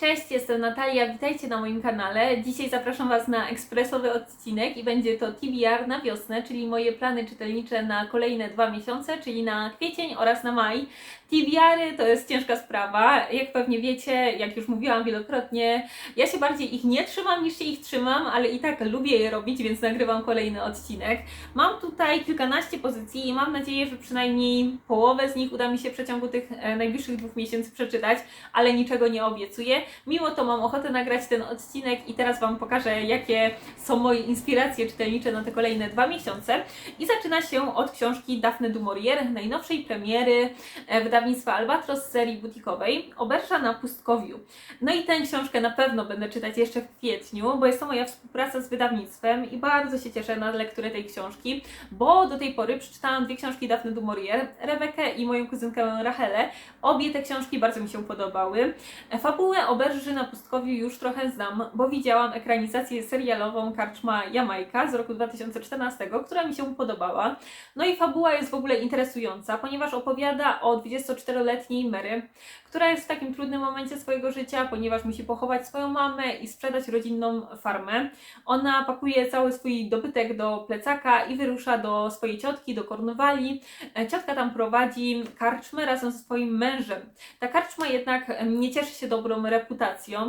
Cześć, jestem Natalia, witajcie na moim kanale. Dzisiaj zapraszam Was na ekspresowy odcinek i będzie to TBR na wiosnę, czyli moje plany czytelnicze na kolejne dwa miesiące, czyli na kwiecień oraz na maj. TBR-y to jest ciężka sprawa, jak pewnie wiecie, jak już mówiłam wielokrotnie, ja się bardziej ich nie trzymam niż się ich trzymam, ale i tak lubię je robić, więc nagrywam kolejny odcinek. Mam tutaj kilkanaście pozycji i mam nadzieję, że przynajmniej połowę z nich uda mi się w przeciągu tych e, najbliższych dwóch miesięcy przeczytać, ale niczego nie obiecuję. Mimo to mam ochotę nagrać ten odcinek i teraz Wam pokażę, jakie są moje inspiracje czytelnicze na te kolejne dwa miesiące. I zaczyna się od książki Daphne du Maurier, najnowszej premiery e, wydawnictwa Albatros serii butikowej, Oberża na pustkowiu. No i tę książkę na pewno będę czytać jeszcze w kwietniu, bo jest to moja współpraca z wydawnictwem i bardzo się cieszę na lekturę tej książki, bo do tej pory przeczytałam dwie książki Daphne du Maurier, Rebekę i moją kuzynkę Rachelę. Obie te książki bardzo mi się podobały. Fabułę Oberży na pustkowiu już trochę znam, bo widziałam ekranizację serialową Karczma Jamajka z roku 2014, która mi się podobała. No i fabuła jest w ogóle interesująca, ponieważ opowiada o 24-letniej Mary, która jest w takim trudnym momencie swojego życia, ponieważ musi pochować swoją mamę i sprzedać rodzinną farmę. Ona pakuje cały swój dobytek do plecaka i wyrusza do swojej ciotki, do Kornwali. E, Ciotka tam prowadzi karczmę razem ze swoim mężem. Ta karczma jednak nie cieszy się dobrą reputacją,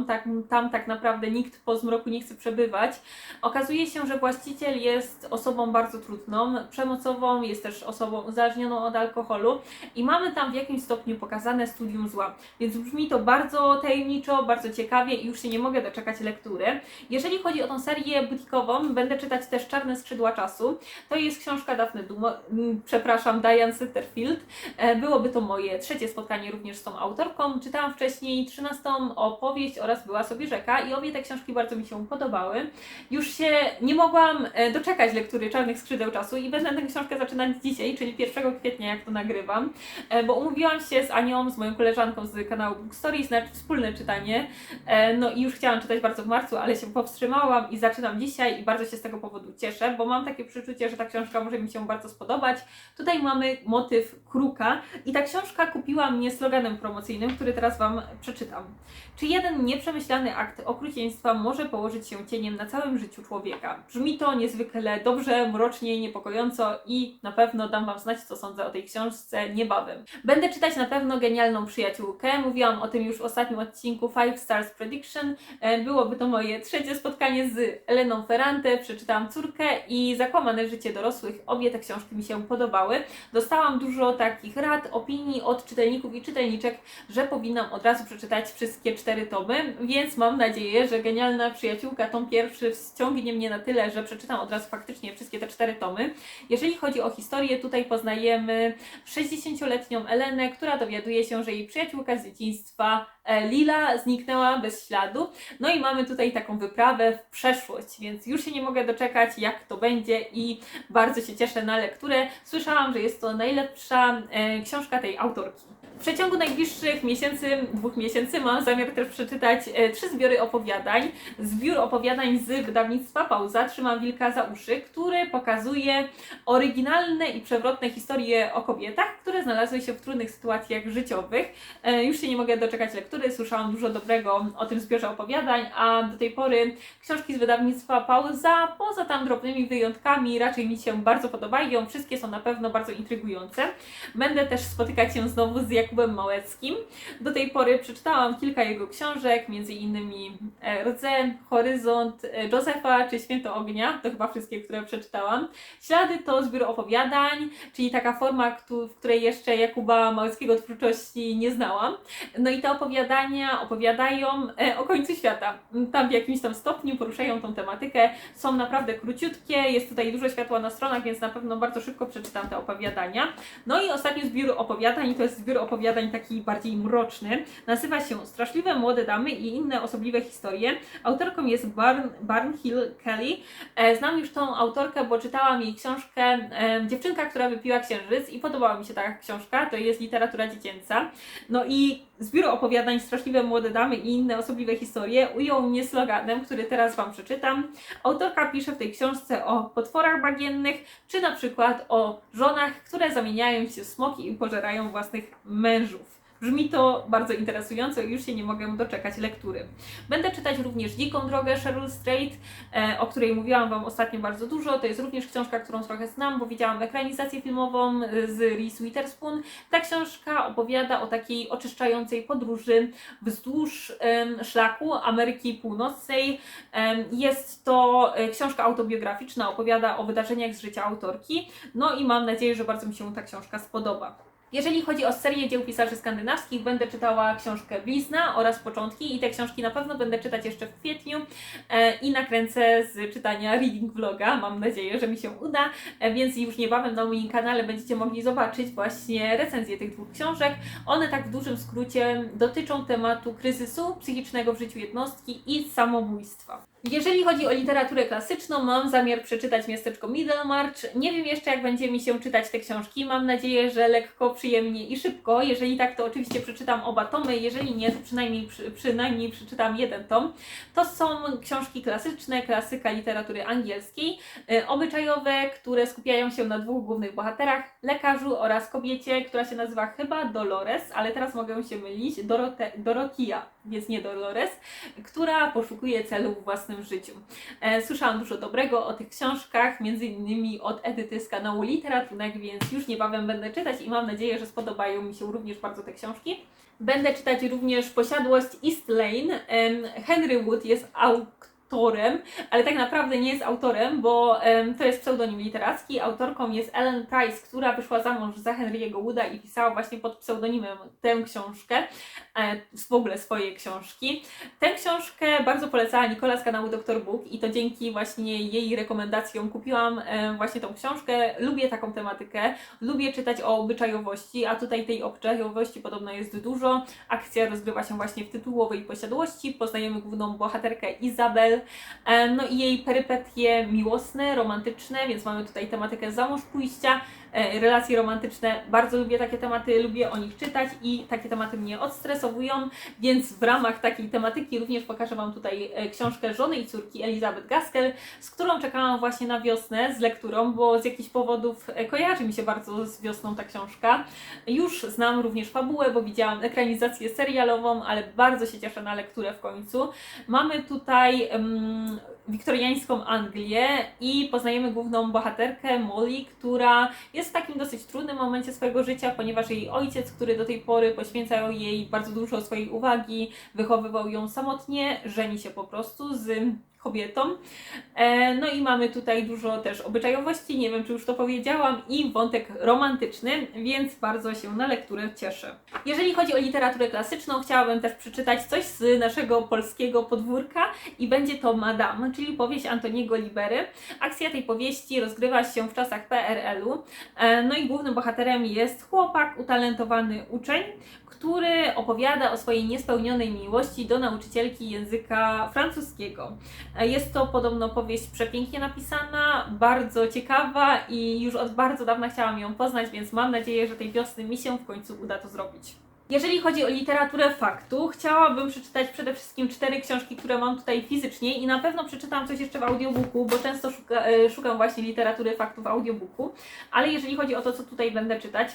tak, tam tak naprawdę nikt po zmroku nie chce przebywać. Okazuje się, że właściciel jest osobą bardzo trudną, przemocową, jest też osobą uzależnioną od alkoholu i mamy tam w jakimś stopniu pokazane studium zła. Więc brzmi to bardzo tajemniczo, bardzo ciekawie i już się nie mogę doczekać lektury. Jeżeli chodzi o tą serię butikową, będę czytać też Czarne skrzydła czasu. To jest książka Daphne Dumo, przepraszam, Diane Setterfield. E, Byłoby to moje trzecie spotkanie również z tą autorką. Czytałam wcześniej 13 opowieść oraz Była sobie rzeka i obie te książki bardzo mi się podobały. Już się nie mogłam e, doczekać lektury Czarnych skrzydeł czasu i będę tę książkę zaczynać dzisiaj, czyli 1 kwietnia, jak to nagrywam, E, bo umówiłam się z Anią, z moją koleżanką z kanału Book Stories na wspólne czytanie. E, No i już chciałam czytać bardzo w marcu, ale się powstrzymałam i zaczynam dzisiaj i bardzo się z tego powodu cieszę, bo mam takie przeczucie, że ta książka może mi się bardzo spodobać. Tutaj mamy motyw kruka i ta książka kupiła mnie sloganem promocyjnym, który teraz Wam przeczytam. Czy jeden nieprzemyślany akt okrucieństwa może położyć się cieniem na całym życiu człowieka? Brzmi to niezwykle dobrze, mrocznie, niepokojąco i na pewno dam Wam znać, co sądzę o tej książce niebawem. Będę czytać na pewno genialną przyjaciółkę. Mówiłam o tym już w ostatnim odcinku Five Stars Prediction. E, Byłoby to moje trzecie spotkanie z Eleną Ferrante. Przeczytałam córkę i Zakłamane życie dorosłych. Obie te książki mi się podobały. Dostałam dużo takich rad, opinii od czytelników i czytelniczek, że powinnam od razu przeczytać wszystkie cztery tomy, więc mam nadzieję, że genialna przyjaciółka tom pierwszy wciągnie mnie na tyle, że przeczytam od razu faktycznie wszystkie te cztery tomy. Jeżeli chodzi o historię, tutaj poznajemy 60-letnią Elenę, która dowiaduje się, że jej przyjaciółka z dzieciństwa e, Lila zniknęła bez śladu. No i mamy tutaj taką wyprawę w przeszłość, więc już się nie mogę doczekać, jak to będzie i bardzo się cieszę na lekturę. Słyszałam, że jest to najlepsza e, książka tej autorki. W przeciągu najbliższych miesięcy, dwóch miesięcy mam zamiar też przeczytać e, trzy zbiory opowiadań. Zbiór opowiadań z wydawnictwa Pauza, Trzymam Wilka za uszy, który pokazuje oryginalne i przewrotne historie o kobietach, które znalazły się w trudnych sytuacjach życiowych. E, Już się nie mogę doczekać lektury, słyszałam dużo dobrego o tym zbiorze opowiadań, a do tej pory książki z wydawnictwa Pauza, poza tam drobnymi wyjątkami, raczej mi się bardzo podobają. Wszystkie są na pewno bardzo intrygujące. Będę też spotykać się znowu z Jakubem Małeckim. Do tej pory przeczytałam kilka jego książek, innymi e, Rdze, Horyzont, e, Józefa czy Święto Ognia, to chyba wszystkie, które przeczytałam. Ślady to zbiór opowiadań, czyli taka forma, w której jeszcze Jakuba Małeckiego twórczości nie znałam. No i te opowiadania opowiadają e, o końcu świata. Tam w jakimś tam stopniu poruszają tą tematykę, są naprawdę króciutkie, jest tutaj dużo światła na stronach, więc na pewno bardzo szybko przeczytam te opowiadania. No i ostatni zbiór opowiadań, to jest zbiór opowiadań taki bardziej mroczny. Nazywa się Straszliwe młode damy i inne osobliwe historie. Autorką jest Barn, Barnhill Kelly. E, Znam już tą autorkę, bo czytałam jej książkę e, Dziewczynka, która wypiła księżyc i podobała mi się ta książka. To jest literatura dziecięca. No i zbiór opowiadań Straszliwe młode damy i inne osobliwe historie ujął mnie sloganem, który teraz Wam przeczytam. Autorka pisze w tej książce o potworach bagiennych, czy na przykład o żonach, które zamieniają się w smoki i pożerają własnych mężów. Brzmi to bardzo interesująco i już się nie mogę doczekać lektury. Będę czytać również Dziką Drogę Cheryl Strait, e, o której mówiłam Wam ostatnio bardzo dużo. To jest również książka, którą trochę znam, bo widziałam ekranizację filmową e, z Reese Witherspoon. Ta książka opowiada o takiej oczyszczającej podróży wzdłuż szlaku Ameryki Północnej. Jest to e, książka autobiograficzna, opowiada o wydarzeniach z życia autorki. No i mam nadzieję, że bardzo mi się ta książka spodoba. Jeżeli chodzi o serię dzieł pisarzy skandynawskich, będę czytała książkę Blizna oraz Początki i te książki na pewno będę czytać jeszcze w kwietniu e, i nakręcę z czytania reading vloga. Mam nadzieję, że mi się uda, e, więc już niebawem na moim kanale będziecie mogli zobaczyć właśnie recenzję tych dwóch książek. One tak w dużym skrócie dotyczą tematu kryzysu psychicznego w życiu jednostki i samobójstwa. Jeżeli chodzi o literaturę klasyczną, mam zamiar przeczytać Miasteczko Middlemarch. Nie wiem jeszcze, jak będzie mi się czytać te książki. Mam nadzieję, że lekko, przyjemnie i szybko. Jeżeli tak, to oczywiście przeczytam oba tomy. Jeżeli nie, to przynajmniej, przy, przynajmniej przeczytam jeden tom. To są książki klasyczne, klasyka literatury angielskiej, y, obyczajowe, które skupiają się na dwóch głównych bohaterach, lekarzu oraz kobiecie, która się nazywa chyba Dolores, ale teraz mogę się mylić, Dorote, Dorotia, więc nie Dolores, która poszukuje celu w własnym życiu. E, Słyszałam dużo dobrego o tych książkach, między innymi od Edyty z kanału Literatunek, więc już niebawem będę czytać i mam nadzieję, że spodobają mi się również bardzo te książki. Będę czytać również Posiadłość East Lane. Henry Wood jest autorem, ale tak naprawdę nie jest autorem, bo em, to jest pseudonim literacki. Autorką jest Ellen Price, która wyszła za mąż za Henry'ego Wooda i pisała właśnie pod pseudonimem tę książkę, e, w ogóle swoje książki. Tę książkę bardzo polecała Nikola z kanału Dr. Book i to dzięki właśnie jej rekomendacjom kupiłam e, właśnie tą książkę. Lubię taką tematykę, lubię czytać o obyczajowości, a tutaj tej obyczajowości podobno jest dużo. Akcja rozgrywa się właśnie w tytułowej posiadłości. Poznajemy główną bohaterkę Izabel, e, no i jej perypetie miłosne, romantyczne, więc mamy tutaj tematykę za mąż pójścia, relacje romantyczne. Bardzo lubię takie tematy, lubię o nich czytać i takie tematy mnie odstresowują, więc w ramach takiej tematyki również pokażę Wam tutaj e, książkę żony i córki Elizabeth Gaskell, z którą czekałam właśnie na wiosnę z lekturą, bo z jakichś powodów e, kojarzy mi się bardzo z wiosną ta książka. Już znam również fabułę, bo widziałam ekranizację serialową, ale bardzo się cieszę na lekturę w końcu. Mamy tutaj em, wiktoriańską Anglię i poznajemy główną bohaterkę Molly, która jest w takim dosyć trudnym momencie swojego życia, ponieważ jej ojciec, który do tej pory poświęcał jej bardzo dużo swojej uwagi, wychowywał ją samotnie, żeni się po prostu z kobietą. E, no i mamy tutaj dużo też obyczajowości, nie wiem czy już to powiedziałam, i wątek romantyczny, więc bardzo się na lekturę cieszę. Jeżeli chodzi o literaturę klasyczną, chciałabym też przeczytać coś z naszego polskiego podwórka i będzie to Madame, czyli powieść Antoniego Libery. Akcja tej powieści rozgrywa się w czasach PRL-u, e, no i głównym bohaterem jest chłopak, utalentowany uczeń, który opowiada o swojej niespełnionej miłości do nauczycielki języka francuskiego. Jest to podobno powieść przepięknie napisana, bardzo ciekawa i już od bardzo dawna chciałam ją poznać, więc mam nadzieję, że tej wiosny mi się w końcu uda to zrobić. Jeżeli chodzi o literaturę faktu, chciałabym przeczytać przede wszystkim cztery książki, które mam tutaj fizycznie i na pewno przeczytam coś jeszcze w audiobooku, bo często szuka, e, szukam właśnie literatury faktu w audiobooku. Ale jeżeli chodzi o to, co tutaj będę czytać,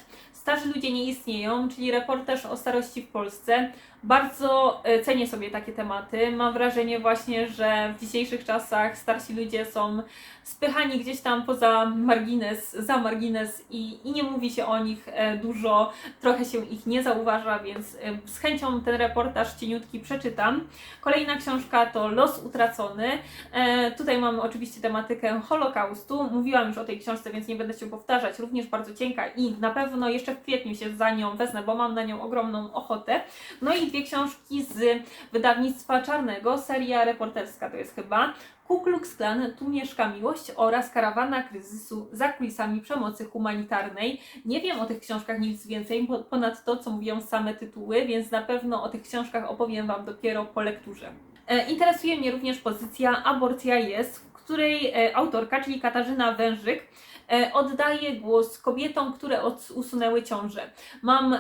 Starzy ludzie nie istnieją, czyli reportaż o starości w Polsce. Bardzo e, cenię sobie takie tematy. Mam wrażenie właśnie, że w dzisiejszych czasach starsi ludzie są spychani gdzieś tam poza margines, za margines i, i nie mówi się o nich e, dużo, trochę się ich nie zauważa, więc e, z chęcią ten reportaż cieniutki przeczytam. Kolejna książka to Los Utracony. E, tutaj mamy oczywiście tematykę Holokaustu. Mówiłam już o tej książce, więc nie będę się powtarzać. Również bardzo cienka i na pewno jeszcze w kwietniu się za nią wezmę, bo mam na nią ogromną ochotę. No i dwie książki z wydawnictwa Czarnego, seria reporterska to jest chyba. Ku Klux Klan, Tu mieszka miłość oraz Karawana kryzysu za kulisami przemocy humanitarnej. Nie wiem o tych książkach nic więcej po- ponad to, co mówią same tytuły, więc na pewno o tych książkach opowiem Wam dopiero po lekturze. E, Interesuje mnie również pozycja Aborcja jest, w której e, autorka, czyli Katarzyna Wężyk, e, oddaje głos kobietom, które usunęły ciążę. Mam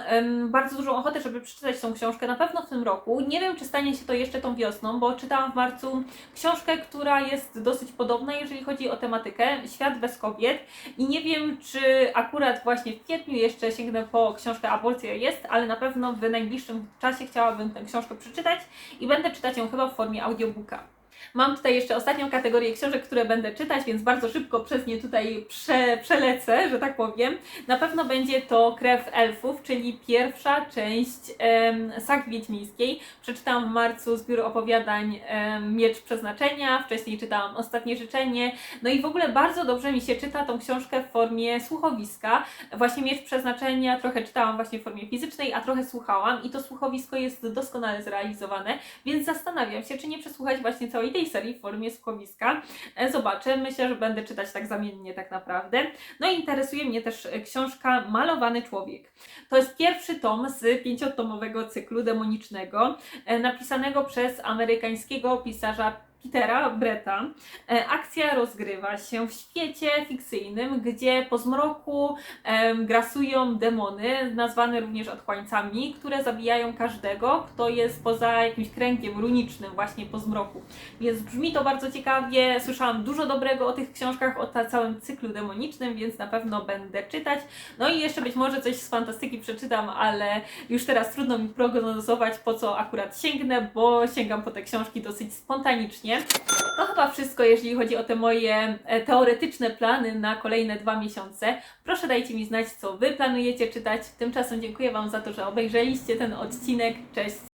bardzo dużą ochotę, żeby przeczytać tą książkę, na pewno w tym roku. Nie wiem, czy stanie się to jeszcze tą wiosną, bo czytałam w marcu książkę, która jest dosyć podobna, jeżeli chodzi o tematykę Świat bez kobiet. I nie wiem, czy akurat właśnie w kwietniu jeszcze sięgnę po książkę Aborcja jest, ale na pewno w najbliższym czasie chciałabym tę książkę przeczytać i będę czytać ją chyba w formie audiobooka. Mam tutaj jeszcze ostatnią kategorię książek, które będę czytać, więc bardzo szybko przez nie tutaj prze, przelecę, że tak powiem. Na pewno będzie to Krew Elfów, czyli pierwsza część em, sag wiedźmińskiej. Przeczytałam w marcu zbiór opowiadań em, Miecz Przeznaczenia, wcześniej czytałam Ostatnie Życzenie. No i w ogóle bardzo dobrze mi się czyta tą książkę w formie słuchowiska. Właśnie Miecz Przeznaczenia trochę czytałam właśnie w formie fizycznej, a trochę słuchałam i to słuchowisko jest doskonale zrealizowane, więc zastanawiam się, czy nie przesłuchać właśnie całej tej serii w formie słuchowiska. E, Zobaczę, myślę, że będę czytać tak zamiennie tak naprawdę. No i interesuje mnie też e, książka Malowany Człowiek. To jest pierwszy tom z pięciotomowego cyklu demonicznego, e, napisanego przez amerykańskiego pisarza Petera Bretta. E, Akcja rozgrywa się w świecie fikcyjnym, gdzie po zmroku grasują demony, nazwane również otchłańcami, które zabijają każdego, kto jest poza jakimś kręgiem runicznym właśnie po zmroku. Więc brzmi to bardzo ciekawie, słyszałam dużo dobrego o tych książkach, o całym cyklu demonicznym, więc na pewno będę czytać. No i jeszcze być może coś z fantastyki przeczytam, ale już teraz trudno mi prognozować, po co akurat sięgnę, bo sięgam po te książki dosyć spontanicznie. To chyba wszystko, jeżeli chodzi o te moje e, teoretyczne plany na kolejne dwa miesiące. Proszę dajcie mi znać, co Wy planujecie czytać. Tymczasem dziękuję Wam za to, że obejrzeliście ten odcinek. Cześć!